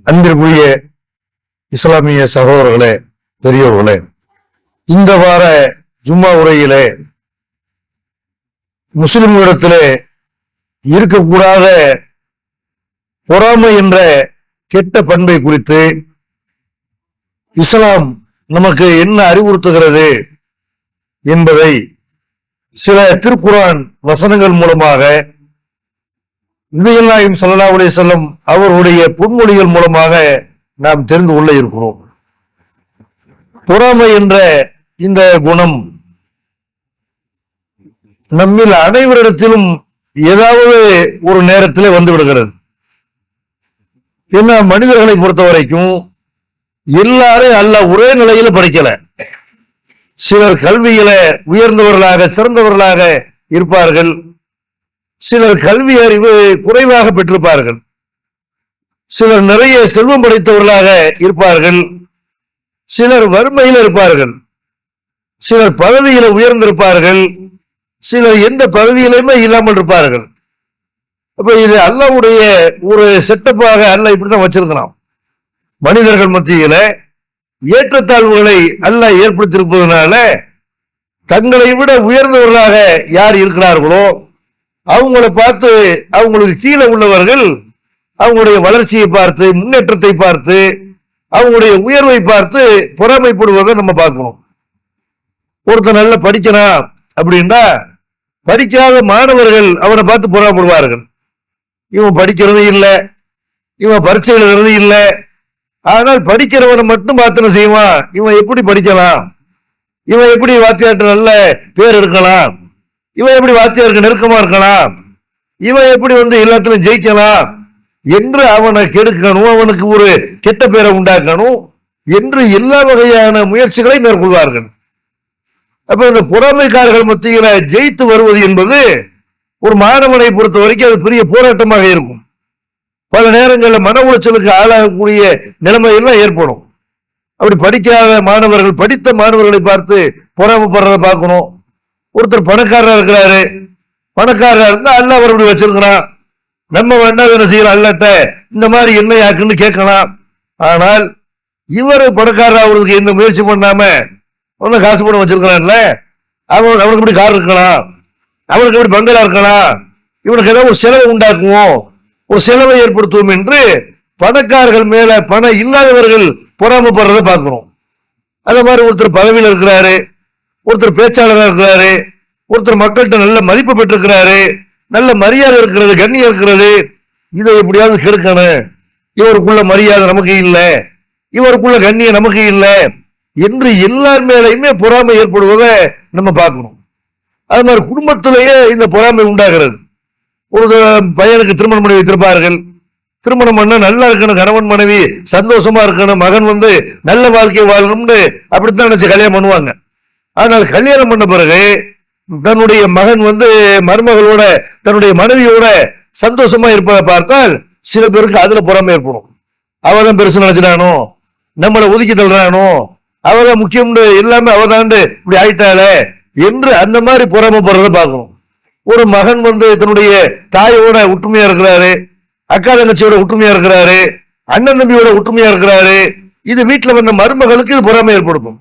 அன்பிற்குரிய இஸ்லாமிய சகோதரர்களே பெரியோர்களே இந்த வார ஜும்மா உரையிலே முஸ்லிம்களிடத்திலே இருக்கக்கூடாத பொறாமை என்ற கெட்ட பண்பை குறித்து இஸ்லாம் நமக்கு என்ன அறிவுறுத்துகிறது என்பதை சில திருக்குரான் வசனங்கள் மூலமாக நபிகள் நாயகம் ஸல்லல்லாஹு அலைஹி அவருடைய பொன்மொழிகள் மூலமாக நாம் தெரிந்து கொள்ள இருக்கிறோம். பொறாமை என்ற இந்த குணம் நம்மில் அனைவரிடத்திலும் ஏதாவது ஒரு நேரத்திலே வந்து விடுகிறது. ஏன்னா மனிதர்களை பொறுத்த வரைக்கும் எல்லாரும் அல்ல ஒரே நிலையில படிக்கல. சிலர் கல்வியில உயர்ந்தவர்களாக சிறந்தவர்களாக இருப்பார்கள். சிலர் கல்வி அறிவு குறைவாக பெற்றிருப்பார்கள். சிலர் நிறைய செல்வம் படைத்தவர்களாக இருப்பார்கள். சிலர் வறுமையில் இருப்பார்கள். சிலர் பதவியில உயர்ந்திருப்பார்கள். சிலர் எந்த பதவியிலுமே இல்லாமல் இருப்பார்கள். அப்ப இது அல்லாவுடைய ஒரு செட்டப்பாக அல்ல இப்படிதான் வச்சிருக்கலாம் மனிதர்கள் மத்தியில ஏற்றத்தாழ்வுகளை அல்லாஹ் ஏற்படுத்தியிருப்பதனால தங்களை விட உயர்ந்தவர்களாக யார் இருக்கிறார்களோ அவங்கள பார்த்து அவங்களுக்கு கீழே உள்ளவர்கள் அவங்களுடைய வளர்ச்சியை பார்த்து முன்னேற்றத்தை பார்த்து அவங்களுடைய உயர்வை பார்த்து பொறாமைப்படுவதை நம்ம பார்க்கணும். ஒருத்தன் நல்லா படிக்கிறான் அப்படின்னா படிக்காத மாணவர்கள் அவனை பார்த்து பொறாமைப்படுவார்கள். இவன் படிக்கிறது இல்லை இவன் பரீட்சை எழுதுறது இல்லை. ஆனால் படிக்கிறவனை மட்டும் பார்த்து செய்வான். இவன் எப்படி படிக்கலாம்? இவன் எப்படி வாத்தியாட்டு நல்ல பேர் எடுக்கலாம்? இவன் எப்படி வாத்தியாருக்கு நெருக்கமா இருக்கலாம்? இவன் எப்படி வந்து எல்லாத்திலும் ஜெயிக்கலாம்? என்று அவனை கெடுக்கணும் அவனுக்கு ஒரு கெட்ட பேரை உண்டாக்கணும் என்று எல்லா வகையான முயற்சிகளை மேற்கொள்வார்கள். அப்ப இந்த பொறாமைக்காரர்கள் மத்தியில ஜெயித்து வருவது என்பது ஒரு மாணவனை பொறுத்த வரைக்கும் அது பெரிய போராட்டமாக இருக்கும். பல நேரங்களில் மன உளைச்சலுக்கு ஆளாகக்கூடிய நிலைமையெல்லாம் ஏற்படும். அப்படி படிக்காத மாணவர்கள் படித்த மாணவர்களை பார்த்து பொறாமைப்படுறத பார்க்கணும். ஒருத்தர் பணக்காரராக இருக்கிறாரு. பணக்காரராக இருந்தால் அல்ல அவர் அப்படி வச்சிருக்கிறான். நம்ம வேண்டாம் என்ன செய்யலாம். அல்லட்ட இந்த மாதிரி என்ன யாக்குன்னு கேட்கலாம். ஆனால் இவர் பணக்காரர் அவருக்கு எந்த முயற்சி பண்ணாம ஒன்றும் காசு பணம் வச்சிருக்கிறான்ல அவன் அவனுக்கு இப்படி கார் இருக்கலாம்? அவனுக்கு இப்படி பங்களா இருக்கலாம்? இவனுக்கு ஏதாவது ஒரு செலவை உண்டாக்குவோம். ஒரு செலவை ஏற்படுத்துவோம் என்று பணக்காரர்கள் மேல பணம் இல்லாதவர்கள் பொறாமப்படுறத பார்க்கிறோம். அந்த மாதிரி ஒருத்தர் பதவியில் இருக்கிறாரு. ஒருத்தர் பேச்சாளராக இருக்கிறாரு ஒருத்தர் மக்கள்கிட்ட நல்ல மதிப்பு பெற்றிருக்கிறாரு நல்ல மரியாதை இருக்கிறது கண்ணியம் இருக்கிறது. இதை எப்படியாவது கெடுக்கணும். இவருக்குள்ள மரியாதை நமக்கு இல்லை. இவருக்குள்ள கண்ணியம் நமக்கு இல்லை. என்று எல்லார் மேலையுமே பொறாமை ஏற்படுவதை நம்ம பார்க்கணும். அது மாதிரி குடும்பத்திலேயே இந்த பொறாமை உண்டாகிறது. ஒரு பையனுக்கு திருமணம் பண்ணி வைத்திருப்பார்கள். திருமணம் பண்ண நல்லா இருக்கணும் கணவன் மனைவி சந்தோஷமா இருக்கணும் மகன் வந்து நல்ல வாழ்க்கை வாழணும்னு அப்படித்தான் நினைச்சு கல்யாணம் பண்ணுவாங்க. ஆனால் கல்யாணம் பண்ண பிறகு தன்னுடைய மகன் வந்து மருமகளோட தன்னுடைய மனைவியோட சந்தோஷமா இருப்பதை பார்த்தால் சில பேருக்கு அதுல பொறாமை ஏற்படும். அவதான் பெருசு நினைச்சிடானோ நம்மளை ஒதுக்கி தள்ளுறானோ? அவதான் முக்கியம் எல்லாமே அவதாண்டு இப்படி ஆயிட்டாளே என்று அந்த மாதிரி பொறாமைப்படுறத பார்க்கணும். ஒரு மகன் வந்து தன்னுடைய தாயோட ஒற்றுமையா இருக்கிறாரு அக்கா தங்கச்சியோட ஒற்றுமையா இருக்கிறாரு அண்ணன் தம்பியோட ஒற்றுமையா இருக்கிறாரு இது வீட்டுல வந்த மருமகளுக்கு இது பொறாமை ஏற்படுத்தும்.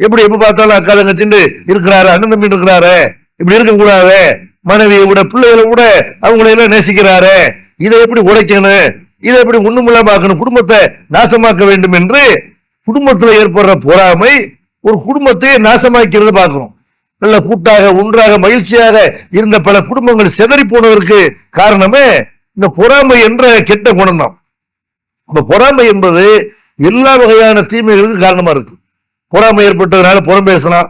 எப்படி எப்ப பார்த்தாலும் அக்கா தங்கச்சிண்டு இருக்கிறாரு அண்ணன் தம்பி இருக்கிறாரு? இப்படி இருக்க கூடாது மனைவியை விட பிள்ளைகளை கூட அவங்களையெல்லாம் நேசிக்கிறாரு? இதை எப்படி உடைக்கணும்? இதை எப்படி ஒண்ணுமில்லாம ஆக்கணும் குடும்பத்தை நாசமாக்க வேண்டும் என்று குடும்பத்துல ஏற்படுற பொறாமை ஒரு குடும்பத்தையே நாசமாக்கிறது பார்க்கிறோம் நல்ல கூட்டாக ஒன்றாக மகிழ்ச்சியாக இருந்த பல குடும்பங்கள் சிதறி போனதற்கு காரணமே இந்த பொறாமை என்ற கெட்ட குணம் தான் பொறாமை என்பது எல்லா வகையான தீமைகளுக்கு காரணமா இருக்கு. பொறாமை ஏற்பட்டதுனால புறம் பேசுறான்.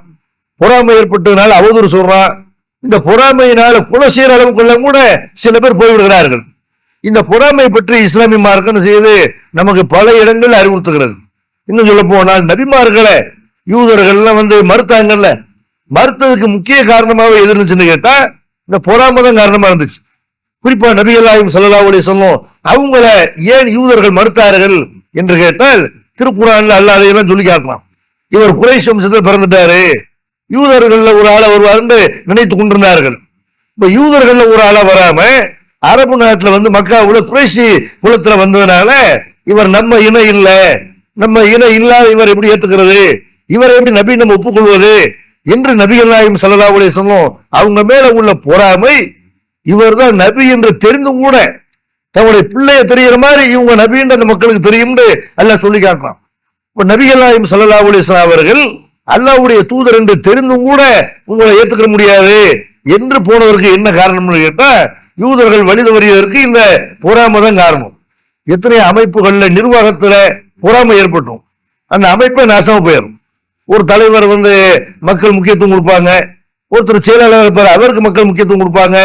பொறாமை ஏற்பட்டதுனால அவதூறு சொல்றான். இந்த பொறாமையினால கொலை செய்யற அளவுக்குள்ள கூட சில பேர் போய்விடுகிறார்கள். இந்த பொறாமை பற்றி இஸ்லாமிய மார்க்கம் செய்து நமக்கு பல இடங்கள் அறிவுறுத்துகிறது. இன்னும் சொல்ல போனால் நபிமார்களை யூதர்கள்லாம் வந்து மறுத்தாங்கல்ல. மறுத்ததுக்கு முக்கிய காரணமாக எது இருந்துச்சுன்னு கேட்டா இந்த பொறாமை தான் காரணமா இருந்துச்சு. குறிப்பா நபிகளாயும் ஸல்லல்லாஹு அலைஹி சொல்லும் அவங்கள ஏன் யூதர்கள் மறுத்தார்கள் என்று கேட்டால் திருக்குறான்ல அல்லாதையெல்லாம் சொல்லி காட்டலாம் இவர் குறைஷ் வம்சத்தில் பிறந்துட்டாரு. யூதர்கள்ல ஒரு ஆளை வருவாருன்னு நினைத்து கொண்டிருந்தார்கள். இப்ப யூதர்கள்ல ஒரு ஆளா வராம அரபு நாட்டில் வந்து மக்காவுல குறைஷி குலத்துல வந்ததுனால இவர் நம்ம இனம் இல்ல. நம்ம இனம் இல்லாத இவர் எப்படி ஏத்துக்கிறது? இவரை எப்படி நபி நம்ம ஒப்புக்கொள்வது? என்று நபிகள் நாயம் ஸல்லல்லாஹு அலைஹி அவங்க மேல உள்ள பொறாமை இவர்தான் நபி என்று தெரிந்தும் கூட தன்னுடைய பிள்ளைய தெரிகிற மாதிரி இவங்க நபின்ற அந்த மக்களுக்கு தெரியும்னு எல்லாம் சொல்லி காட்டுறான். இப்போ நபிகள் நாயகம் ஸல்லல்லாஹு அவர்கள் அல்லாவுடைய தூதர் என்று தெரிந்தும் கூட உங்களை ஏற்றுக்க முடியாது. என்று போனதற்கு என்ன காரணம்னு கேட்டா யூதர்கள் வழி தவறியதற்கு இந்த பொறாமை தான் காரணம். எத்தனை அமைப்புகள்ல நிர்வாகத்துல பொறாமை ஏற்பட்டும். அந்த அமைப்பை நாசமாக போயிடும் ஒரு தலைவர் வந்து மக்கள் முக்கியத்துவம் கொடுப்பாங்க. ஒருத்தர் செயலாளர் இருப்பார் அவருக்கு மக்கள் முக்கியத்துவம் கொடுப்பாங்க.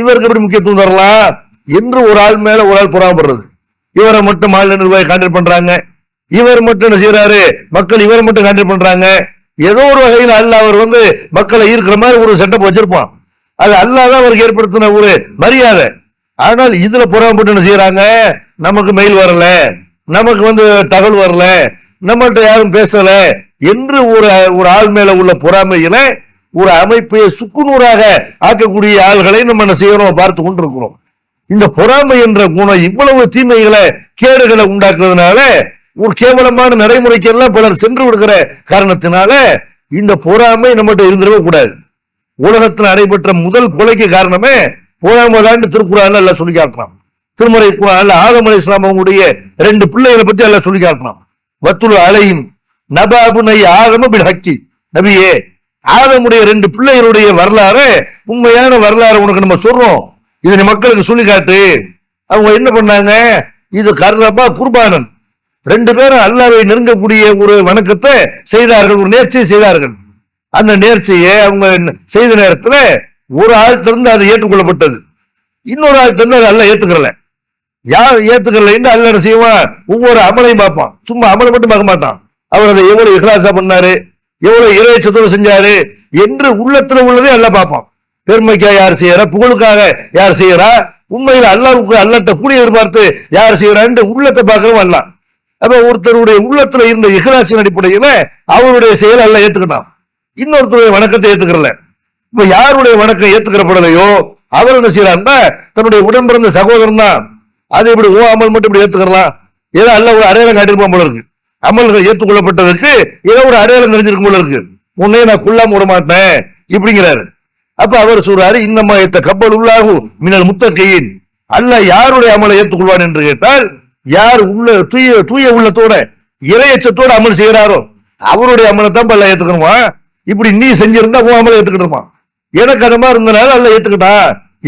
இவருக்கு எப்படி முக்கியத்துவம் தரலாம்? என்று ஒரு ஆள் மேல ஒரு ஆள் பொறாமப்படுறது. இவரை மட்டும் மாநில நிர்வாகி கான்டாக்ட் பண்றாங்க. இவர் மட்டும் என்ன செய்யறாரு மக்கள் இவர் மட்டும் கான்டாக்ட் பண்றாங்க. ஏதோ ஒரு வகையில் அல்ல அவர் வந்து மக்களை ஈர்க்கிற மாதிரி ஒரு செட்டப் வச்சிருப்பான். அது அல்லாத அவருக்கு ஏற்படுத்தின ஒரு மரியாதை. ஆனால் இதுல பொறாமப்பட்டு என்ன செய்யறாங்க நமக்கு மெயில் வரல. நமக்கு வந்து தகவல் வரல. நம்மகிட்ட யாரும் பேசல. என்று ஒரு ஒரு ஆள் மேல உள்ள பொறாமையில ஒரு அமைப்பை சுக்குநூறாக ஆக்கக்கூடிய ஆள்களை நம்ம என்ன செய்யறோம்? பார்த்து கொண்டிருக்கிறோம். இந்த பொறாமை என்ற குணம் இவ்வளவு தீமைகளை கேடுகளை உண்டாக்குறதுனால ஒரு கேவலமான நடைமுறைக்கு எல்லாம் பலர் சென்று விடுகிற காரணத்தினால இந்த பொறாமை நம்மகிட்ட இருந்துடவே கூடாது. உலகத்தில் நடைபெற்ற முதல் கொலைக்கு காரணமே பொறாமை தான் திருக்குறான் எல்லாம் சொல்லி காட்டலாம் திருமறை குரான் ஆதம் அலி இஸ்லாம் அவங்களுடைய ரெண்டு பிள்ளைகளை பத்தி எல்லாம் சொல்லி காட்டலாம் வத்துல் அலையும் நபாபுனை ஆதம பில் ஹக்கி. நபியே ஆதமுடைய ரெண்டு பிள்ளைகளுடைய வரலாறு உண்மையான வரலாறு உனக்கு நம்ம சொல்றோம். இதை மக்களுக்கு சொல்லி காட்டு. அவங்க என்ன பண்ணாங்க? இது கர்ணப்பா குர்பானன். ரெண்டு பேரும் அல்லாவை நெருங்கக்கூடிய ஒரு வணக்கத்தை செய்தார்கள் ஒரு நேர்ச்சியை செய்தார்கள். அந்த நேர்ச்சியை அவங்க செய்த நேரத்தில் ஒரு ஆள்கிட்ட இருந்து அது ஏற்றுக்கொள்ளப்பட்டது. இன்னொரு ஆள்கிட்ட இருந்து அது அல்ல ஏத்துக்கல யார் ஏத்துக்கலைன்னு அல்ல என்ன செய்வான் ஒவ்வொரு அமலையும் பார்ப்பான். சும்மா அமலை மட்டும் பார்க்க மாட்டான். அவர் அதை எவ்வளவு இஹ்லாசா பண்ணாரு? எவ்வளவு இறைச்சத்தோடு செஞ்சாரு? என்று உள்ளத்துல உள்ளதே அல்ல பார்ப்பான். பெருமைக்காக யார் செய்யறா? புகழுக்காக யார் செய்யறா? உண்மையில் அல்லாவுக்கு அல்லட்ட கூலி எதிர்பார்த்து யார் செய்யறான்னு உள்ளத்தை பார்க்கறவன் அல்லாம் அப்ப ஒருத்தருடைய உள்ளத்துல இருந்த இஹ்லாசின் அடிப்படையில அவருடைய செயல் அல்ல ஏத்துக்கிட்டான். இன்னொருத்தருடைய வணக்கத்தை ஏத்துக்கிறல. இப்ப யாருடைய வணக்கம் ஏத்துக்கிறப்படலையோ அவர் என்ன செய்யறாருன்னா தன்னுடைய உடன்பிறந்த சகோதரன் தான். அதை இப்படி ஓ அமல் மட்டும் இப்படி ஏத்துக்கலாம் ஏதோ அல்ல ஒரு அடையாளம் காட்டியிருப்பான் போல இருக்கு. அமல்கள் ஏற்றுக்கொள்ளப்பட்டதற்கு ஏதோ ஒரு அடையாளம் தெரிஞ்சிருக்கும் போல இருக்கு. உன்னையே நான் குள்ளாம விட மாட்டேன் இப்படிங்கிறாரு. அப்ப அவர் சொல்றாரு இன்னமா ஏத்த கப்பல் உள்ளாகும் மின்னல் முத்தக்கையின். அல்ல யாருடைய அமலை ஏற்றுக்கொள்வான் என்று கேட்டால் யார் உள்ள தூய தூய உள்ளத்தோட இறையச்சத்தோட அமல் செய்கிறாரோ அவருடைய அமலை தான் பல்ல ஏத்துக்கணுமா? இப்படி நீ செஞ்சிருந்தா உன் அமலை ஏத்துக்கிட்டுமா எனக்கு அந்த மாதிரி இருந்தனால அல்ல ஏத்துக்கிட்டா?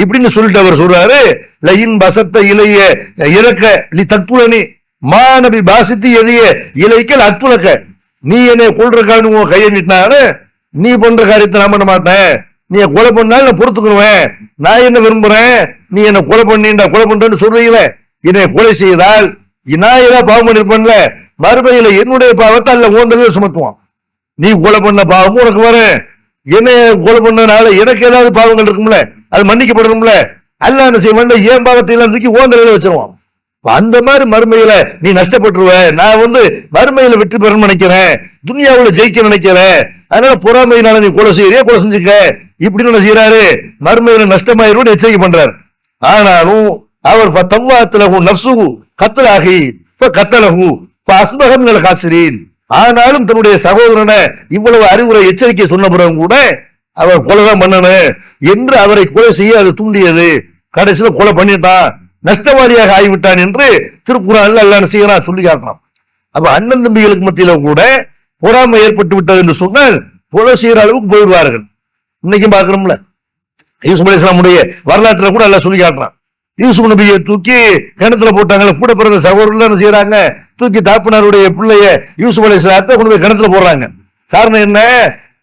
இப்படின்னு சொல்லிட்டு அவர் சொல்றாரு லயின் பசத்த இலைய இறக்க நீ தத்துலனி மாநபி பாசித்து எதைய இலைக்கல் அத்துலக்க. நீ என்னை கொள்றக்கான்னு உன் கையை நீட்டினாரு நீ பண்ற காரியத்தை நான் பண்ண மாட்டேன். நீ கொலை பண்ணாலும் நான் பொறுத்துக்கணுவேன் நான் என்ன விரும்புறேன்? நீ என்ன கொலை பண்ணிண்டா கொலை பண்றேன்னு சொல்றீங்களே. என்னை கொலை செய்தால் நான் ஏதாவது பாவம் பண்ணிருப்பேன்ல? மறுபடியில் என்னுடைய பாவத்தை அல்ல ஓந்தல சுமத்துவான். நீ கொலை பண்ண பாவமும் உனக்கு வர என்ன கொலை பண்ணனால எனக்கு ஏதாவது பாவங்கள் இருக்கும்ல? அது மன்னிக்கப்படணும்ல? அல்ல என்ன செய்ய ஏன் பாவத்தை எல்லாம் தூக்கி ஓந்தலையில வச்சிருவான். அந்த மாதிரி மறுமையில நீ நஷ்டப்பட்டுருவ. நான் வந்து மறுமையில வெற்றி பெற நினைக்கிறேன். துனியாவில் ஜெயிக்க நினைக்கிறேன். அதனால பொறாமையினால நீ கொலை செய்யறிய கொலை செஞ்சுக்க? இப்படின்னு செய்யறாரு மறுமையில நஷ்டமாயிரும் எச்சரிக்கை பண்றாரு. ஆனாலும் அவர் தவ்வாத்துலகு நப்சுகு கத்தலாகி கத்தலகு அஸ்பகம் காசிரீன் ஆனாலும் தன்னுடைய சகோதரனை இவ்வளவு அறிவுரை எச்சரிக்கை சொன்ன பிறகு கூட அவர் கொலைதான் பண்ணனு என்று அவரை கொலை செய்ய அது தூண்டியது. கடைசியில் கொலை பண்ணிட்டான். நஷ்டவாதியாக ஆகிவிட்டான் என்று திருக்குறள் எல்லாம் செய்யறான் சொல்லி காட்டுறான். அப்ப அண்ணன் தம்பிகளுக்கு மத்தியில கூட பொறாமை ஏற்பட்டு விட்டது என்று சொன்னால் கொலை செய்யற அளவுக்கு போயிடுவார்கள். இன்னைக்கும் பாக்குறோம்ல யூசுப் அலி இஸ்லாமுடைய கூட எல்லாம் சொல்லி காட்டுறான். யூசுப் நபியை தூக்கி கிணத்துல போட்டாங்கல்ல கூட பிறந்த சகோதரர்கள் என்ன செய்யறாங்க தூக்கி தாப்பினாருடைய பிள்ளைய யூசுப் அலி இஸ்லாத்தை கொண்டு போய் கிணத்துல போடுறாங்க. காரணம் என்ன?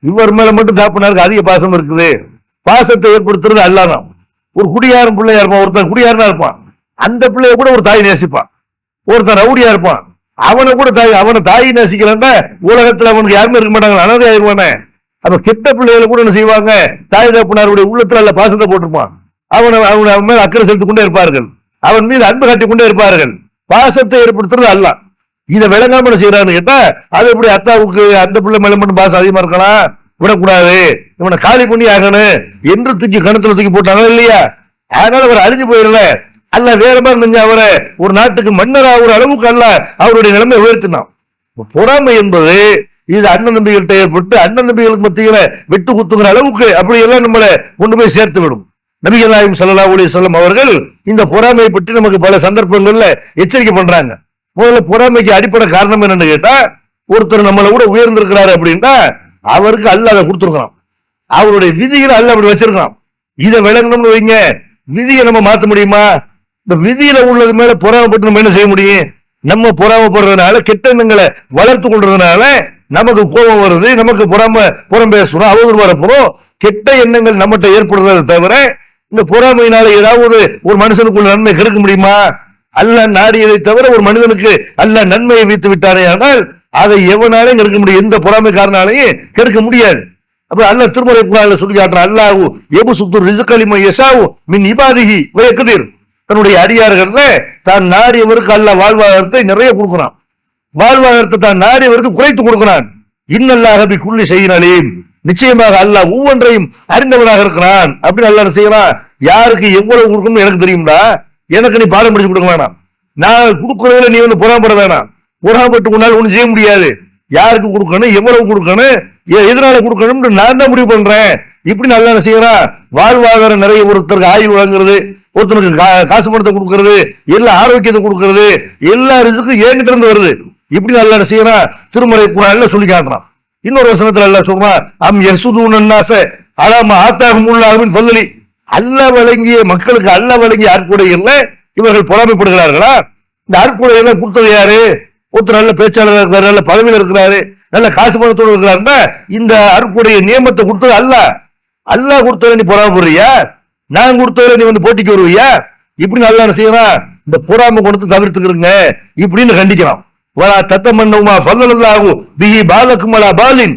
இவர் மேல மட்டும் தாப்பினாருக்கு அதிக பாசம் இருக்குது. பாசத்தை ஏற்படுத்துறது அல்லாதான் ஒரு குடியாரன் பிள்ளையா இருப்பான். ஒருத்தன் குடியாரனா இருப்பான். அந்த பிள்ளைய கூட ஒரு தாய் நேசிப்பான். ஒருத்தன் ரவுடியா இருப்பான். அவனை கூட தாய் அவனை தாய் நேசிக்கலன்னா உலகத்துல அவனுக்கு யாருமே இருக்க மாட்டாங்க. அனாதை ஆயிடுவானே அப்ப கெட்ட பிள்ளைகளை கூட என்ன செய்வாங்க? தாய் தகப்பனாருடைய உள்ளத்துல அல்ல பாசத்தை போட்டிருப்பான். அவனை அவனை அவன் மேல் அக்கறை செலுத்திக் கொண்டே இருப்பார்கள். அவன் மீது அன்பு காட்டிக் கொண்டே இருப்பார்கள். பாசத்தை ஏற்படுத்துறது அல்ல. இதை விளங்காம என்ன செய்யறான்னு கேட்டா அது எப்படி அத்தாவுக்கு அந்த பிள்ளை மேல மட்டும் பாசம் அதிகமா இருக்கலாம் விடக்கூடாது. இவனை காலி பண்ணி ஆகணும். என்று தூக்கி கணத்துல தூக்கி போட்டாங்க இல்லையா? அதனால அவர் அழிஞ்சு போயிடல அல்ல வேற மாதிரி நினைஞ்ச அவரை ஒரு நாட்டுக்கு மன்னர் ஆகுற அளவுக்கு அல்ல அவருடைய நிலைமை உயர்த்தினான். பொறாமை என்பது இது அண்ணன் தம்பிகள்கிட்ட ஏற்பட்டு அண்ணன் தம்பிகளுக்கு மத்தியில வெட்டு குத்துங்கிற அளவுக்கு அப்படி எல்லாம் நம்மளை கொண்டு போய் சேர்த்து விடும் நபிகள் நாயகம் ஸல்லல்லாஹு அலைஹி அவர்கள் இந்த பொறாமையை பற்றி நமக்கு பல சந்தர்ப்பங்கள்ல எச்சரிக்கை பண்றாங்க. முதல்ல பொறாமைக்கு அடிப்படை காரணம் என்னன்னு கேட்டா ஒருத்தர் நம்மளை விட உயர்ந்திருக்கிறாரு அப்படின்னா அவருக்கு அல்ல அதை கொடுத்துருக்கிறான். அவருடைய விதிகளை அல்ல அப்படி வச்சிருக்கிறான். இதை விளங்கணும்னு வைங்க. விதியை நம்ம மாத்த முடியுமா? இந்த விதியில உள்ளது மேல பொறாமப்பட்டு நம்ம என்ன செய்ய முடியும்? நம்ம பொறாமப்படுறதுனால கெட்ட எண்ணங்களை வளர்த்து கொள்றதுனால நமக்கு கோபம் வருது நமக்கு பொறாம புறம் பேசுறோம் அவதூறு வரப்போறோம் கெட்ட எண்ணங்கள் நம்மகிட்ட ஏற்படுறதை தவிர இந்த பொறாமையினால ஏதாவது ஒரு மனுஷனுக்குள்ள நன்மை கெடுக்க முடியுமா? அல்ல நாடியதை தவிர ஒரு மனிதனுக்கு அல்ல நன்மையை வைத்து விட்டாரே ஆனால் அதை எவனாலையும் கெடுக்க முடியும். எந்த பொறாமைக்காரனாலையும் கெடுக்க முடியாது. அப்ப அல்ல திருமறை குரால சொல்லி காட்டுற அல்லாஹு எபு சுத்து ரிசுக்கலிம யசாவு மின் இபாதிகி வயக்குதீர். தன்னுடைய அடியார்கள்ல தான் நாடியவருக்கு அல்ல வாழ்வாதாரத்தை நிறைய கொடுக்குறான். வாழ்வாதாரத்தை தான் நாடியவருக்கு குறைத்து கொடுக்கிறான். இன்னல்லாக அப்படி குள்ளி செய்யினாலேயும் நிச்சயமாக அல்லாஹ் ஒவ்வொன்றையும் அறிந்தவனாக இருக்கிறான். அப்படின்னு அல்லாஹ் செய்யறான் யாருக்கு எவ்வளவு கொடுக்கணும்னு எனக்கு தெரியும்டா? எனக்கு நீ பாடம் படிச்சு கொடுக்க வேணாம். நான் கொடுக்கறதுல நீ வந்து புறாம்பட வேணாம். புறாம்பட்டு உன்னால் ஒன்றும் செய்ய முடியாது. யாருக்கு கொடுக்கணும்? எவ்வளவு கொடுக்கணும்? எதனால கொடுக்கணும்னு நான் தான் முடிவு பண்றேன். இப்படி நல்லா செய்யறான் வாழ்வாதாரம் நிறைய ஒருத்தருக்கு ஆயுள் வழங்குறது ஒருத்தனுக்கு கா- காசு பணத்தை கொடுக்கறது எல்லா ஆரோக்கியத்தை கொடுக்கறது எல்லா ரிசுக்கும் என்கிட்ட இருந்து வருது. இப்படி நல்லா செய்யறான் திருமறை குரான்ல சொல்லி காட்டுறான். இன்னொரு வசனத்துல அல்ல சொல்றான் அம் யசுதூனாச அலாம ஆத்தாகும் உள்ளாவின் சொல்லி அல்ல வழங்கிய மக்களுக்கு அல்ல வழங்கிய அற்புடைகள்ல இவர்கள் பொறாமைப்படுகிறார்களா? இந்த அற்புடையெல்லாம் கொடுத்தது யாரு? ஒருத்தர் நல்ல பேச்சாளர் இருக்கிறாரு நல்ல பதவியில் இருக்கிறாரு நல்ல காசு பணத்தோடு இருக்கிறாருன்னா இந்த அற்புடைய நியமத்தை கொடுத்தது அல்ல அல்லாஹ் கொடுத்தவரை நீ பொறாமப்படுறியா? நான் கொடுத்தவரை நீ வந்து போட்டிக்கு வருவியா? இப்படி நல்லா என்ன செய்யறான்? இந்த பொறாமை கொடுத்து தவிர்த்துக்கிறங்க. இப்படின்னு கண்டிக்கிறான். வலா தத்த மன்னவுமா பிஹி பாலக்கும் பாலின்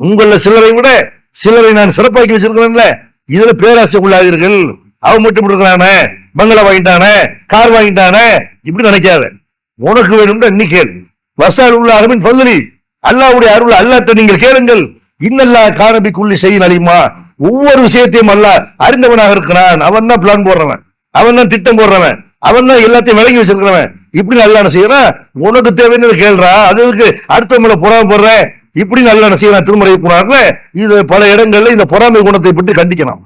உங்கள சிலரை விட சிலரை நான் சிறப்பாக்கி வச்சிருக்கிறேன்ல. இதுல பேராசை கொள்ளாதீர்கள் அவன் மட்டும் இப்படி இருக்கிறானே பங்களா வாங்கிட்டானே கார் வாங்கிட்டானே இப்படி நினைக்காத. உனக்கு வேணும்னா நீ கேள். வசால் உள்ள அரபின் ஃபல்லி அல்லாவுடைய அருள் அல்லாட்ட நீங்கள் கேளுங்கள். இன்னல்லா காணபிக்குள்ளி செய்ய அழியுமா ஒவ்வொரு விஷயத்தையும் அல்ல அறிந்தவனாக இருக்கிறான். அவன் தான் பிளான் போடுறவன். அவன் தான் திட்டம் போடுறவன். அவன் தான் எல்லாத்தையும் விளங்கி வச்சிருக்கிறவன். இப்படி நல்லா செய்யறான் உனக்கு தேவைன்னு கேள்றா? அதுக்கு அடுத்தவங்கள புறாம போடுறேன் இப்படி நல்லா செய்யறான் திருமறை குணார்ல இது பல இடங்கள்ல இந்த பொறாமை குணத்தை பற்றி கண்டிக்கணும்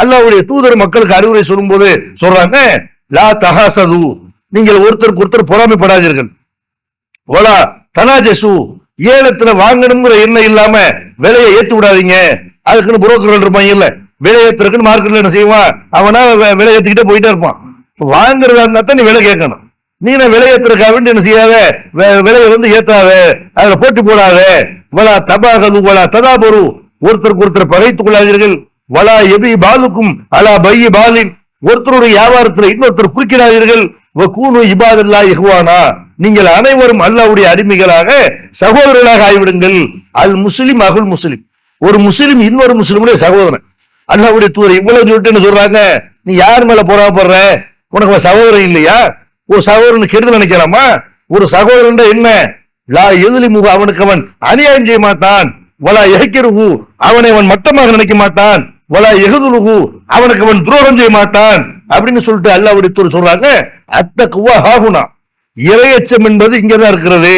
அல்லாவுடைய தூதர் மக்களுக்கு அறிவுரை சொல்லும்போது சொல்றாங்க லா தகாசது நீங்கள் ஒருத்தருக்கு ஒருத்தர் பொறாமைப்படாதீர்கள். ஓலா தனாஜசு. ஏலத்துல வாங்கணுங்கிற எண்ணம் இல்லாம விலையை ஏத்து விடாதீங்க. அதுக்குன்னு புரோக்கர்கள் இருப்பாங்க இல்ல. விலை ஏத்துறதுக்குன்னு மார்க்கெட்ல என்ன செய்வான்? அவனா வி- விலை ஏத்திக்கிட்டே போயிட்டே இருப்பான். வாங்குறதா இருந்தா தான் நீ விலை கேட்கணும். நீ நான் விலை ஏற்றுறக்கா வேண்டி என்ன செய்யாத? விலையை வந்து ஏத்தாத. அதுல போட்டி போடாத. வலா தபாகது வலா ததாபரு. ஒருத்தருக்கு ஒருத்தர் பகைத்துக் கொள்ளாதீர்கள். வலா எபி பாலுக்கும் அலா பைய பாலின். ஒருத்தருடைய வியாபாரத்துல இன்னொருத்தர் குறிக்கிறார்கள் கூணு இபாதல்லா இஹ்வானா. நீங்கள் அனைவரும் அல்லாவுடைய அடிமைகளாக சகோதரர்களாக ஆகிவிடுங்கள். அல் முஸ்லிம் அகுல் முஸ்லிம். ஒரு முஸ்லிம் இன்னொரு முஸ்லிமுடைய சகோதரன். அல்லாவுடைய தூதர் இவ்வளவு சொல்லிட்டு என்ன சொல்றாங்க? நீ யார் மேல போடுற உனக்கு ஒரு சகோதரன் இல்லையா? ஒரு சகோதரன் கெடுதல் நினைக்கலாமா? ஒரு சகோதரன் என்ன? லா எதிலி முக அவனுக்கு அவன் அநியாயம் செய்ய மாட்டான். வலா எகிருகு அவனை அவன் மட்டமாக நினைக்க மாட்டான். வலா எகுதுலுகு அவனுக்கு அவன் துரோகம் செய்ய மாட்டான். அப்படின்னு சொல்லிட்டு அல்லா தூதர் சொல்றாங்க அத்த குவா ஹாகுனா இரையச்சம் என்பது இங்கதான் இருக்கிறது.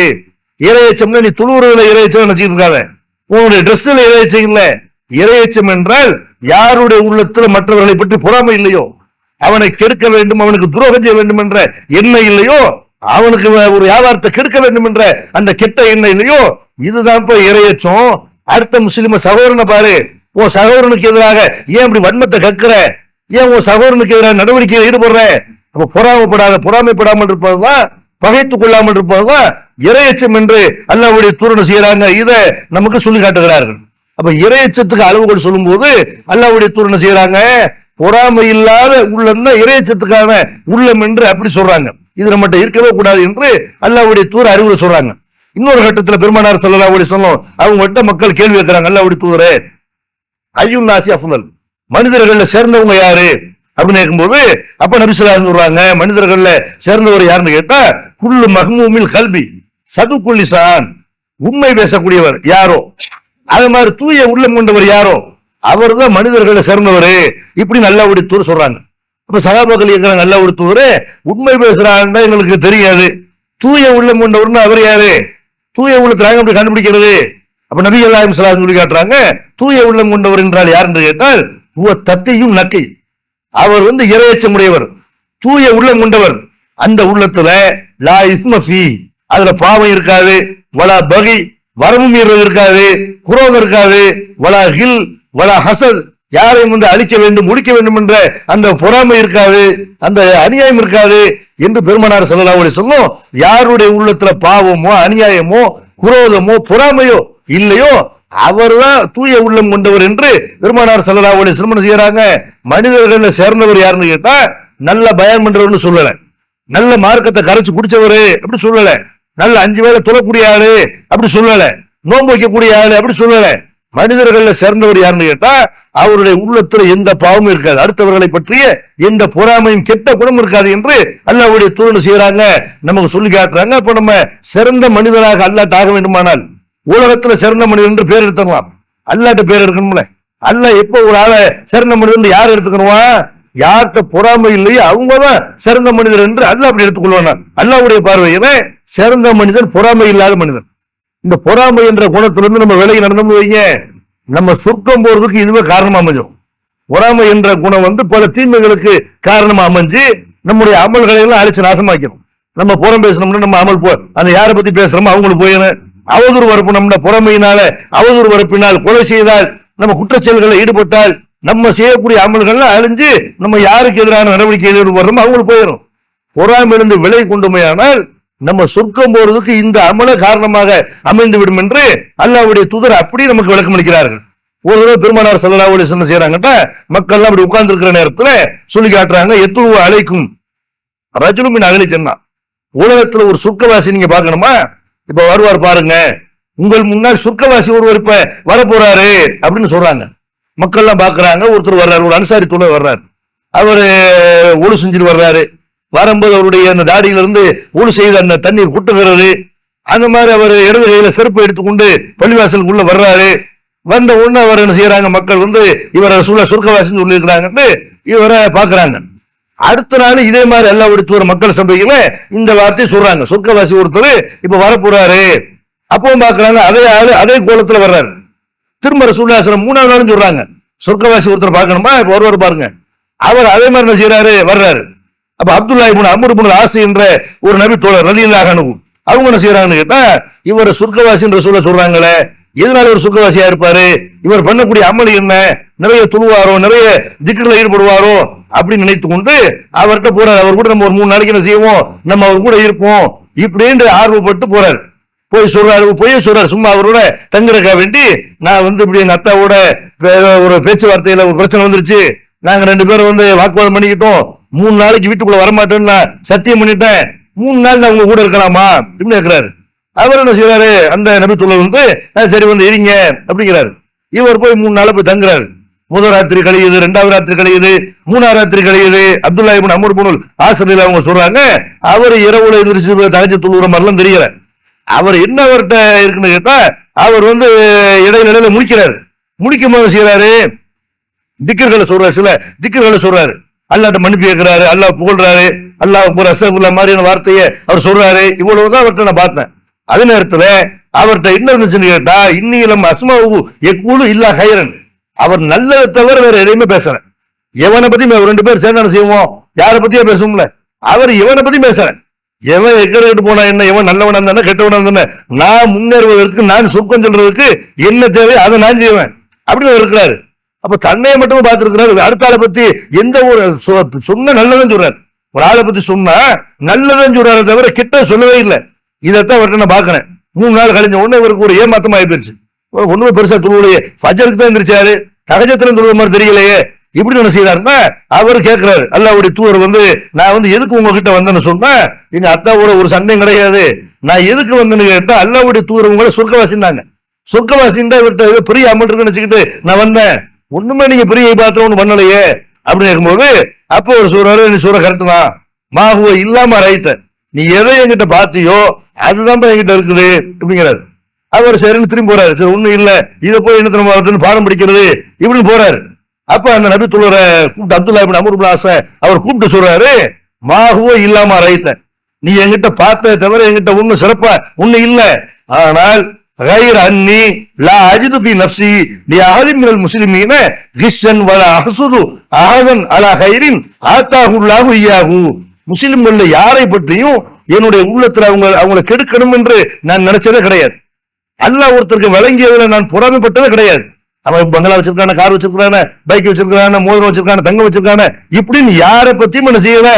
இரையச்சம்னா நீ துளுவுறதுல இரையச்சம் நினைச்சிட்டு இருக்காங்க உன்னுடைய ட்ரெஸ்ல இரையச்சம் இல்லை. இரையச்சம் என்றால் யாருடைய உள்ளத்துல மற்றவர்களை பற்றி பொறாமை இல்லையோ? அவனை கெடுக்க வேண்டும் அவனுக்கு துரோகம் செய்ய வேண்டும் என்ற எண்ணெய் இல்லையோ? அவனுக்கு ஒரு வியாபாரத்தை கெடுக்க வேண்டும் என்ற அந்த கெட்ட எண்ணெய் இல்லையோ? இதுதான் போய் இறையச்சோம் அடுத்த முஸ்லிம சகோதரனை பாரு. உன் சகோதரனுக்கு எதிராக ஏன் இப்படி வன்மத்தை கக்குற ஏன் உன் சகோதரனுக்கு எதிராக நடவடிக்கையில் ஈடுபடுற? அப்ப பொறாமைப்படாத பொறாமைப்படாமல் இருப்பதுதான் பகைத்துக் கொள்ளாமல் இருப்பதுதான் இறையச்சம் என்று அல்லாவுடைய தூரணம் செய்யறாங்க. இதை நமக்கு சொல்லி காட்டுகிறார்கள். அப்ப இறையச்சத்துக்கு அளவுகள் சொல்லும்போது அல்லாவுடைய தூரணம் செய்யறாங்க? பொறாமை இல்லாத உள்ளம் தான் உள்ளம் என்று அப்படி சொல்றாங்க. இது நம்மகிட்ட இருக்கவே கூடாது என்று அல்லாவுடைய தூர அறிவுரை சொல்றாங்க. இன்னொரு கட்டத்தில் பெருமானார் ஸல்லல்லாஹு சொல்லும் அவங்கள்ட்ட அவங்ககிட்ட மக்கள் கேள்வி வைக்கிறாங்க அல்லாவுடைய தூதரே ஐயும் நாசி அஃபுதல் மனிதர்கள்ல சேர்ந்தவங்க யாரு? அப்படின்னு கேட்கும்போது அப்ப நபிசுல்லா சொல்றாங்க மனிதர்கள்ல சேர்ந்தவர் யாருன்னு கேட்டா குல்லு மஹ்மூமில் கல்வி சதுக்குல்லிசான் உண்மை பேசக்கூடியவர் யாரோ? அது மாதிரி தூய உள்ளம் கொண்டவர் யாரோ? அவர் தான் மனிதர்களை சேர்ந்தவர். இப்படி நல்லா தூர் சொல்றாங்க. அப்ப சகாபாக்கள் இருக்கிற நல்லா கொடுத்தவரு உண்மை பேசுறாங்கன்னா எங்களுக்கு தெரியாது. தூய உள்ளம் கொண்டவர்னு அவர் யாரு? தூய உள்ளத்தை நாங்க எப்படி கண்டுபிடிக்கிறது? அப்ப நபி அல்லாஹிம் சலாஹ் சொல்லி காட்டுறாங்க தூய உள்ளம் கொண்டவர் என்றால் யார் என்று கேட்டால் உவ தத்தையும் நக்கை. அவர் வந்து இரையச்சமுடையவர். தூய உள்ளம் கொண்டவர். அந்த உள்ளத்துல லா இஸ்மஃபி அதுல பாவம் இருக்காது வலா பகி. வரமும் இருக்காது குரோகம் இருக்காது வலா ஹில் வலா ஹசத் யாரையும் வந்து அழிக்க வேண்டும் முடிக்க வேண்டும் என்ற அந்த பொறாமை இருக்காது அந்த அநியாயம் இருக்காது என்று பெருமனார் சொல்லலாம் சொல்லும் யாருடைய உள்ளத்துல பாவமோ அநியாயமோ குரோதமோ பொறாமையோ இல்லையோ அவர் தான் தூய உள்ளம் கொண்டவர் என்று பெருமானார் சல்லா சிறுமணம் செய்யறாங்க? மனிதர்கள் சேர்ந்தவர் யாருன்னு கேட்டா நல்ல பயம் பண்றவர்னு சொல்லல. நல்ல மார்க்கத்தை கரைச்சு குடிச்சவரு அப்படி சொல்லல. நல்ல அஞ்சு வேலை தொழக்கூடிய ஆளு அப்படி சொல்லல. நோன்பு வைக்கக்கூடிய ஆளு அப்படி சொல்லல. மனிதர்களில் சேர்ந்தவர் யாருன்னு கேட்டா அவருடைய உள்ளத்துல எந்த பாவமும் இருக்காது. அடுத்தவர்களை பற்றிய எந்த பொறாமையும் கெட்ட குணம் இருக்காது என்று அல்லாவுடைய தூரணி செய்யறாங்க. நமக்கு சொல்லி காட்டுறாங்க. அப்ப நம்ம சிறந்த மனிதராக அல்லாட்ட ஆக வேண்டுமானால் உலகத்துல சிறந்த மனிதன் என்று பேர் எடுத்துக்கலாம். அல்லாட்ட பேர் எடுக்கணும்ல. அல்ல எப்ப ஒரு ஆளை சிறந்த மனிதன் யார் எடுத்துக்கணுமா? யார்கிட்ட பொறாமை இல்லையோ அவங்கதான் சிறந்த மனிதர் என்று அல்ல அப்படி எடுத்துக்கொள்வானா அல்லாவுடைய பார்வையில சிறந்த மனிதன் பொறாமை இல்லாத மனிதன். இந்த பொறாமை என்ற குணத்திலிருந்து நம்ம விலகி நடந்தோம்னு வைங்க. நம்ம சொர்க்கம் போறதுக்கு இதுவே காரணமா அமைஞ்சோம் பொறாமை என்ற குணம் வந்து பல தீமைகளுக்கு காரணமா அமைஞ்சு நம்முடைய அமல்களை எல்லாம் அழிச்சு நாசமாக்கிறோம் நம்ம புறம் பேசணும்னா நம்ம அமல் போ அந்த யாரை பத்தி பேசுறோமோ அவங்களுக்கு போயிடும். அவதூறு வரப்பினோம்னா புறமையினால அவதூறு வரப்பினால் கொலை செய்தால் நம்ம குற்றச்செயல்களில் ஈடுபட்டால் நம்ம செய்யக்கூடிய அமல்கள்லாம் அழிஞ்சு நம்ம யாருக்கு எதிரான நடவடிக்கையில் ஈடுபடுறோமோ அவங்களுக்கு போயிடும். பொறாமையிலிருந்து விலை கொண்டுமையானால் நம்ம சொர்க்கம் போறதுக்கு இந்த அமல காரணமாக அமைந்து விடும் என்று அல்லாவுடைய தூதர் அப்படி நமக்கு விளக்கம் அளிக்கிறார்கள். ஒரு தடவை பெருமானார் சல்லா ஒளி என்ன செய்யறாங்கட்டா மக்கள் எல்லாம் அப்படி உட்கார்ந்து இருக்கிற நேரத்துல சொல்லி காட்டுறாங்க எத்துருவ அழைக்கும் ரஜுலுமின் அகலி சொன்னா உலகத்துல ஒரு சொர்க்கவாசி நீங்க பார்க்கணுமா? இப்ப வருவார் பாருங்க உங்கள் முன்னால் சொர்க்கவாசி ஒருவர் இப்ப வரப்போறாரு அப்படின்னு சொல்றாங்க. மக்கள் எல்லாம் பாக்குறாங்க ஒருத்தர் வர்றாரு ஒரு அனுசாரி துணை வர்றாரு. அவரு ஒழு செஞ்சுட்டு வர்றாரு. வரும்போது அவருடைய அந்த தாடியிலிருந்து ஊழல் செய்த அந்த தண்ணீர் குட்டுகிறது. அந்த மாதிரி அவர் இடது கையில செருப்பு எடுத்துக்கொண்டு பள்ளிவாசலுக்குள்ள வர்றாரு. வந்த உடனே அவர் என்ன செய்யறாங்க? மக்கள் வந்து இவரை சூழ சுருக்கவாசின்னு சொல்லியிருக்கிறாங்கன்னு இவரை பாக்குறாங்க அடுத்த நாள் இதே மாதிரி எல்லா விடுத்து மக்கள் சபையில இந்த வார்த்தை சொல்றாங்க. சொர்க்கவாசி ஒருத்தர் இப்ப வரப்போறாரு. அப்பவும் பாக்குறாங்க அதே ஆளு அதே கோலத்துல வர்றாரு. திரும்ப ரசூல்லாசனம் மூணாவது நாளும் சொல்றாங்க. சொர்க்கவாசி ஒருத்தர் பார்க்கணுமா? இப்ப ஒருவர் பாருங்க. அவர் அதே மாதிரி என்ன செய்யறாரு? வர்றாரு. அப்ப அப்துல்லா இபுன் அமர் இபுன் ஆசி என்ற ஒரு நபி தோழர் ரலியல்லாக அன்ஹு. அவங்க என்ன செய்யறாங்கன்னு கேட்டா இவர் சொர்க்கவாசின்ற சொல்ல சொல்றாங்களே எதனால ஒரு சுக்கவாசியா இருப்பாரு? இவர் பண்ணக்கூடிய அமல் என்ன? நிறைய துழுவாரோ நிறைய திக்கில் ஈடுபடுவாரோ அப்படின்னு நினைத்து கொண்டு அவர்கிட்ட போறாரு. அவர் கூட நம்ம ஒரு மூணு நாளைக்கு என்ன செய்வோம்? நம்ம அவர் கூட இருப்போம் இப்படின்னு ஆர்வப்பட்டு போறாரு. போய் சொல்றாரு போய் சொல்றாரு. சும்மா அவரோட தங்குறக்கா வேண்டி நான் வந்து இப்படி எங்க அத்தாவோட ஒரு பேச்சுவார்த்தையில ஒரு பிரச்சனை வந்துருச்சு. நாங்க ரெண்டு பேரும் வந்து வாக்குவாதம் பண்ணிக்கிட்டோம். மூணு நாளைக்கு வீட்டுக்குள்ள வரமாட்டேன்னு நான் சத்தியம் பண்ணிட்டேன். மூணு நாள் நான் உங்க கூட இருக்கலாமா? இப்படின்னு கேட்கிறாரு அவர் என்ன செய்யறாரு அந்த நபித்துள்ள வந்து "ஆ, சரி வந்து இருங்க. அப்படிங்கிறாரு. இவர் போய் மூணு நாள் போய் தங்குறாரு. முதல் ராத்திரி கழியுது ரெண்டாவது ராத்திரி கழியுது மூணாவது ராத்திரி கழியுது. அப்துல்லா இபின் அமர் புனல் ஆசிரியர் அவங்க சொல்றாங்க அவர் இரவுல எந்திரிச்சு தலைச்சு துள்ளுற மாதிரிலாம் தெரியல. அவர் என்ன அவர்கிட்ட இருக்குன்னு கேட்டா அவர் வந்து இடையில இடையில முடிக்கிறாரு முடிக்கும் போது செய்யறாரு திக்கர்களை சொல்றாரு சில திக்கர்களை சொல்றாரு. அல்லாட்ட மன்னிப்பு கேட்கிறாரு அல்லாஹ் புகழ்றாரு அல்லாஹ் ஒரு அசகுல்லா மாதிரியான வார்த்தையை அவர் சொல்றாரு. இவ்வளவுதான் அவர்கிட்ட நான் பார்த்தேன். அதே நேரத்துல அவர்கிட்ட என்ன இருந்துச்சுன்னு கேட்டா இன்னிலம் அஸ்மாவு எக்கூழு இல்லா ஹைரன். அவர் நல்லதை தவிர வேற எதையுமே பேசல. எவனை பத்தி ரெண்டு பேர் சேர்ந்தான செய்வோம்? யாரை பத்தியே பேசுவோம்ல. அவர் இவனை பத்தி பேசுறேன் எவன் எக்கரைட்டு போனா என்ன? எவன் நல்லவனா இருந்தானே கெட்டவனா இருந்தானே? நான் முன்னேறுவதற்கு நான் சொர்க்கம் சொல்றதுக்கு என்ன தேவை? அதை நான் செய்வேன். அப்படின்னு அவர் இருக்கிறாரு. அப்ப தன்னையை மட்டும் பார்த்திருக்கிறார். அடுத்த ஆளை பத்தி எந்த ஒரு சொ- சொன்ன நல்லதுன்னு சொல்றாரு. ஒரு ஆளை பத்தி சொன்னா நல்லதுன்னு சொல்றாரு தவிர கிட்ட சொல்லவே இல்லை. இதைத்தான் அவர்கிட்ட நான் பாக்குறேன் மூணு நாள் கழிஞ்ச உடனே இவருக்கு ஒரு ஏமாத்தம் ஆகி போயிருச்சு ஒண்ணுமே பெருசா துருவலையே ஃபஜருக்கு தான் இருந்துச்சாரு தகஜத்திலும் துருவ மாதிரி தெரியலையே. இப்படி என்ன செய்யறாருன்னா அவர் கேட்கிறாரு. அல்லாவுடைய தூவர் வந்து நான் வந்து எதுக்கு உங்ககிட்ட வந்தேன்னு சொன்னா எங்க அத்தாவோட ஒரு சண்டையும் கிடையாது. நான் எதுக்கு வந்தேன்னு கேட்டா அல்லாவுடைய தூவர் உங்களை சொர்க்கவாசின்னாங்க. சொர்க்கவாசின்னா இவர்கிட்ட பெரிய அமல் இருக்குன்னு வச்சுக்கிட்டு நான் வந்தேன். ஒண்ணுமே நீங்க பெரிய பாத்திரம் ஒண்ணு பண்ணலையே அப்படின்னு இருக்கும்போது அப்போ ஒரு சூறாரு நீ சூற கரெக்ட் தான் மாகுவ இல்லாம ரைத்த நீ எதை என்கிட்ட பாத்தியோ அதுதான் என்கிட்ட இருக்குது அப்படிங்கிறாரு. அவர் சரின்னு திரும்பி போறாரு. சரி ஒண்ணும் இல்ல. இதை போய் என்ன திரும்ப பாடம் படிக்கிறது? இப்படின்னு போறாரு. அப்ப அந்த நபி துளரை கூப்பிட்டு அப்துல்லா இபின் அமர் பின் அவர் கூப்பிட்டு சொல்றாரு மாஹுவ இல்லாம ரைத்த நீ என்கிட்ட பார்த்த தவிர என்கிட்ட ஒண்ணு சிறப்பா ஒண்ணு இல்ல. ஆனால் غير أني لا أجد في نفسي لأحد من المسلمين غشا ولا أحسد أحدا على خير آتاه الله إياه முஸ்லிம்கள்ல யாரை பற்றியும் என்னுடைய உள்ளத்துல அவங்க அவங்களை கெடுக்கணும் என்று நான் நினைச்சதே கிடையாது அல்லாஹ் ஒருத்தருக்கு விளங்கியதுல நான் பொறாமைப்பட்டதே கிடையாது அவன் பங்களா வச்சிருக்கான கார் வச்சிருக்கான பைக் வச்சிருக்கான மோதிரம் வச்சிருக்கான தங்கம் வச்சிருக்கான இப்படின்னு யாரை பத்தியும் என்ன செய்யல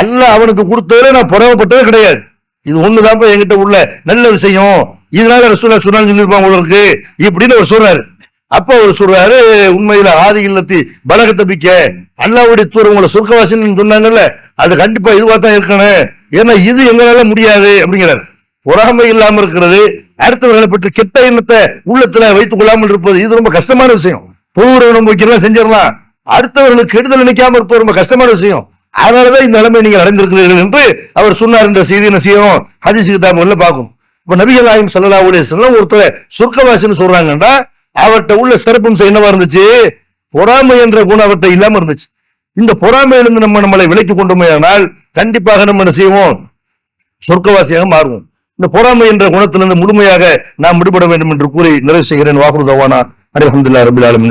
அல்லாஹ் அவனுக்கு கொடுத்ததுல நான் பொறாமைப்பட்டதே கிடையாது இது ஒண்ணுதான் என்கிட்ட உள்ள. நல்ல விஷயம். இதனால ரசூலா சொன்னான்னு சொல்லியிருப்பாங்க உங்களுக்கு இப்படின்னு அவர் சொல்றாரு. அப்ப அவர் சொல்றாரு உண்மையில ஆதி இல்லத்தி பலக தப்பிக்க. அல்லாவுடைய தூர் உங்களை சொர்க்கவாசின்னு சொன்னாங்கல்ல அது கண்டிப்பா இதுவா தான் இருக்கணும். ஏன்னா இது எங்களால முடியாது அப்படிங்கிறார். பொறாமை இல்லாம இருக்கிறது அடுத்தவர்களை பற்றி கெட்ட எண்ணத்தை உள்ளத்துல வைத்துக் கொள்ளாமல் இருப்பது இது ரொம்ப கஷ்டமான விஷயம். பொது நம்பிக்கைலாம் செஞ்சிடலாம். அடுத்தவர்களுக்கு கெடுதல் நினைக்காம இருப்பது ரொம்ப கஷ்டமான விஷயம். அதனாலதான் இந்த நிலைமை நீங்கள் அடைந்திருக்கிறீர்கள் என்று அவர் சொன்னார் என்ற செய்தி என்ன செய்யும் ஹதீஸ் கிதாபுகள்ல பார்க்கும். இப்ப நபிகள் நாயம் சல்லல்லாவுடைய செல்லம் ஒருத்தர் சொர்க்கவாசின்னு சொல்றாங்கன்னா அவர்கிட்ட உள்ள சிறப்பம்சம் என்னவா இருந்துச்சு? பொறாமை என்ற குணம் அவர்கிட்ட இல்லாம இருந்துச்சு. இந்த பொறாமையிலிருந்து நம்ம நம்மளை விலக்கி கொண்டோமே கண்டிப்பாக நம்ம என்ன செய்வோம்? சொர்க்கவாசியாக மாறுவோம். இந்த பொறாமை என்ற குணத்திலிருந்து முழுமையாக நாம் விடுபட வேண்டும் என்று கூறி நிறைவு செய்கிறேன். வாக்குறுதவானா அலமதுல்லா ரபில் ஆலமின்.